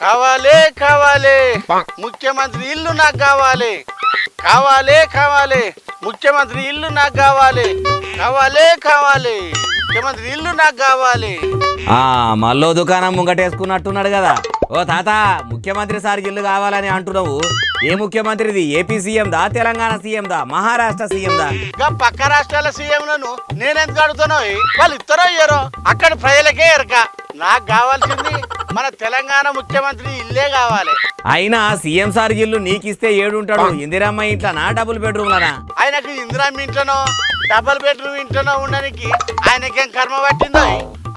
కావాలే కావాలి. ముఖ్యమంత్రి ఇల్లు నాకు కావాలి. కావాలే కావాలి. ముఖ్యమంత్రి ఇల్లు నాకు కావాలి. కావాలే కావాలి. ముఖ్యమంత్రి ఇల్లు నాకు కావాలి. ఆ మల్లో దుకాణం ముంగటేసుకున్నట్టున్నాడు కదా. ఓ తాత ముఖ్యమంత్రి సార్ ఇల్లు కావాలని అంటున్నావు. ఏ ముఖ్యమంత్రిది? ఏపీ సీఎం దా తెలంగాణ సీఎం దా మహారాష్ట్ర సీఎం దా ఇంకా పక్క రాష్ట్రాల సీఎంలను నేనెందుకు అడుగుతానో వాళ్ళు ఇస్తారో ఇయ్యరో అక్కడ ప్రజలకే ఎరక. నాకు కావాల్సింది మన తెలంగాణ ముఖ్యమంత్రి ఇల్లే కావాలి. అయినా సీఎం సార్ ఇల్లు నీకిస్తే ఏడుంటాడు. ఇందిరమ్మ ఇంట్లోనా? డబుల్ బెడ్రూమ్లనా? ఆయనకు ఇందిరామి ఇంట్లోనో డబల్ బెడ్రూమ్ ఇంట్లోనో ఉండడానికి ఆయనకేం కర్మ పట్టిందో?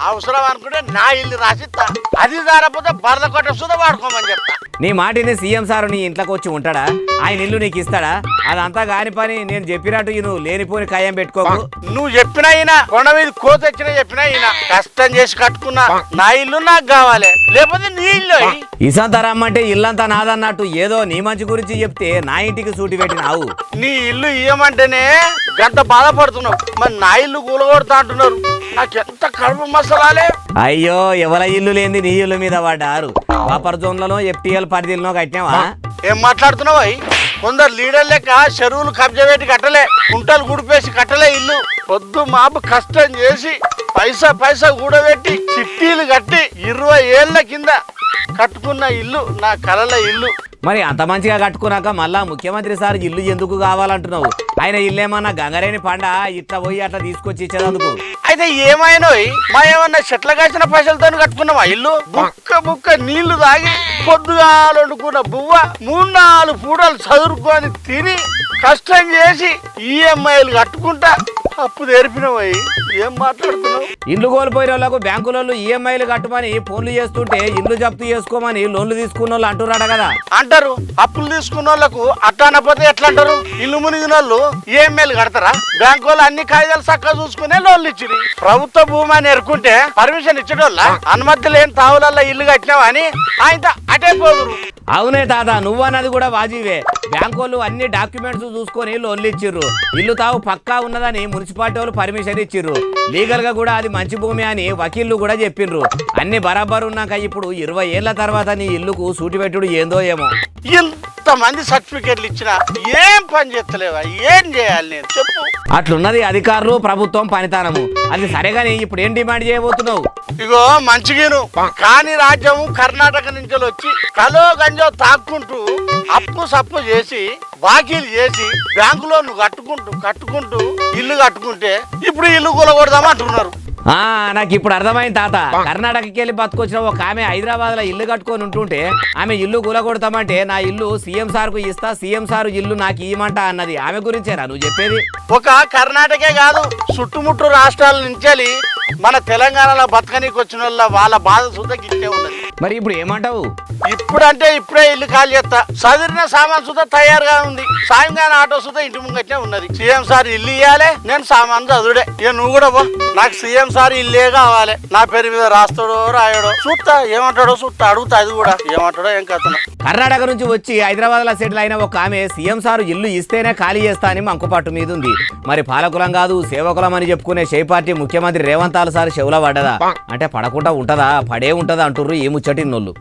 అవసరం అనుకుంటే నా ఇల్లు రాసిస్తా. అది జారపోతే బర్ల కొట్ట సుధా వాడుకోమని చెప్తా. నీ మాటిని సీఎం సార్ నీ ఇంట్లోకి వచ్చి ఉంటాడా? ఆయన ఇల్లు నీకు ఇస్తాడా? అదంతా కాని పని నేను చెప్పినట్టు ఈ నువ్వు లేనిపోని ఖాయం పెట్టుకోకు. నువ్వు చెప్పినా ఈయన కొండ మీద కోత వచ్చినా చెప్పినా ఈయన. కష్టం చేసి కట్టుకున్నా నా ఇల్లు నాకు కావాలి. లేకపోతే నీ ఇల్లు ఇసంత రమ్మంటే ఇల్లంతా నాదన్నట్టు ఏదో నీ మంచి గురించి చెప్తే నా ఇంటికి సూటి పెట్టినావు నీ ఇల్లు ఇయ్యమంటేనే గంట బాధపడుతున్నావు. మరి నా ఇల్లు కూలగొడతా అంటున్నారు. నాకు ఎంత కడుపు మసలాలే? అయ్యో ఎవల ఇల్లు లేని నీ ఇల్లు మీద పడ్డారు. బఫర్ జోన్లలో ఎఫ్టీఎల్ పరిధిలో కట్టినావా? ఏం మాట్లాడుతున్నావు కొందరు లీడర్ లెక్క చెరువులు కబ్జా పెట్టి కట్టలే కుంటలు గుడిపేసి కట్టలే ఇల్లు. పొద్దు మాపు కష్టం చేసి పైసా పైసా కూడబెట్టి చిట్టీలు కట్టి ఇరవై ఏళ్ళ కింద కట్టుకున్న ఇల్లు నా కలల ఇల్లు. మరి అంత మంచిగా కట్టుకున్నాక మళ్ళా ముఖ్యమంత్రి సార్ ఇల్లు ఎందుకు కావాలంటున్నావు? ఆయన ఇల్లేమన్నా గంగరేని పండ ఇట్లా పోయి అట్లా తీసుకొచ్చి ఇచ్చేదందుకు అయితే ఏమైనా మా ఏమన్నా చెట్ల కాసిన పైసలతో కట్టుకున్నామా ఇల్లు? బుక్క బుక్క నీళ్ళు తాగి పొద్దుగాలు వండుకున్న బువ్వ మూడు నాలుగు పూటలు చదువుకొని తిని కష్టం చేసి ఈఎంఐలు కట్టుకుంటా అప్పు తెరిపినవై ఏం మాట్లాడుతున్నావు? ఇల్లు కోల్పోయిన వాళ్ళకు బ్యాంకులలో ఈఎంఐలు కట్టమని ఫోన్లు చేస్తుంటే ఇల్లు జప్తు చేసుకోమని లోన్లు తీసుకున్న వాళ్ళు అంటున్నాడు కదా. అంటారు. అప్పులు తీసుకున్న వాళ్ళకు అట్లా అనకపోతే ఎట్లా అంటారు? ఇల్లు మునిగిన వాళ్ళు ఈఎంఐలు కడతారా? బ్యాంకు వాళ్ళు అన్ని కాగితాలు చక్కగా చూసుకునే లోన్లు ఇచ్చింది ప్రభుత్వ భూమి అని ఎరుకుంటే పర్మిషన్ ఇచ్చడం అనుమతి లేని తావులల్లో ఇల్లు కట్టినావా అని ఆయన అటే పోదురు. అవునే తాత నువ్వన్నది కూడా వాజీవే. బ్యాంకు వాళ్ళు అన్ని డాక్యుమెంట్స్ చూసుకొని లోన్లు ఇచ్చిర్రు. ఇల్లు తావు పక్కా ఉన్నదని మున్సిపాలిటీ వాళ్ళు పర్మిషన్ ఇచ్చిర్రు. లీగల్గా కూడా అది మంచి భూమి అని వకీళ్ళు కూడా చెప్పిండ్రు అన్ని బరాబర్ ఉన్నాక ఇప్పుడు ఇరవై ఏళ్ళ తర్వాత నీ ఇల్లుకు సూటిపెట్టుడు ఏందో ఏమో. ఇంతమంది సర్టిఫికెట్లు ఇచ్చినా ఏం పని చేస్తలేవా? ఏం చేయాలి నేను? చెప్పు. అట్లున్నది అధికారులు ప్రభుత్వం పనితనము. అది సరేగాని ఇప్పుడు ఏం డిమాండ్ చేయబోతున్నావు? ఇగో మంచిగాను. కాని రాజ్యం కర్ణాటక నుంచి వచ్చి కలో గంజో తాక్కుంటూ అప్పు సప్పు చేసి బాకీలు చేసి బ్యాంకులో నువ్వు కట్టుకుంటూ కట్టుకుంటూ ఇల్లు కట్టుకుంటే ఇప్పుడు ఇల్లు కూలగొడదామంటున్నారు ఆ నాకు ఇప్పుడు అర్థమైంది తాత. కర్ణాటకకి వెళ్ళి బతుకొచ్చిన ఒక ఆమె హైదరాబాద్లో ఇల్లు కట్టుకొని ఉంటుంటే ఆమె ఇల్లు కూలగొడతామంటే నా ఇల్లు సీఎం సార్కు ఇస్తా సీఎం సార్ ఇల్లు నాకు ఇవ్వమంట అన్నది. ఆమె గురించేనా నువ్వు చెప్పేది? ఒక కర్ణాటకే కాదు చుట్టుముట్టు రాష్ట్రాల నుంచి మన తెలంగాణలో బతకనీకి వచ్చిన వాళ్ళ వాళ్ళ బాధ సుద్ధ గిట్టే ఉన్నది మరి ఇప్పుడు ఏమంటావు? ఇప్పుడంటే ఇప్పుడే ఇల్లు ఖాళీ చేస్తా. చదివిన సామాన్ సుధా తయారుగా ఉంది. సాయంకాలం ఆటో సుధా ఇంటి ముంగట్నే ఉన్నది. సీఎం సార్ ఇల్లు ఇవ్వాలి నేను సామాన్ చదువుడే. ఇక నువ్వు కూడా పో. నాకు సీఎం సార్ ఇల్లే కావాలి. నా పేరు మీద రాస్తాడో రాయడో. చూస్తా ఏమంటాడో చూస్తా. అడుగుతా అది కూడా. ఏమంటాడో ఏం కథనో కర్ణాటక నుంచి వచ్చి హైదరాబాద్లో సెటిల్ అయిన ఒక ఆమె సీఎం సార్ ఇల్లు ఇస్తేనే ఖాళీ చేస్తా అని మంకుపట్టు మీద ఉంది మరి పాలకులం కాదు సేవకులం అని చెప్పుకునే షే పార్టీ ముఖ్యమంత్రి రేవంత్ సార్ చెవుల పడ్డదా? అంటే పడకుండా ఉంటదా? పడే ఉంటదా అంటుర్రు ఈ ముచ్చటి నోళ్ళు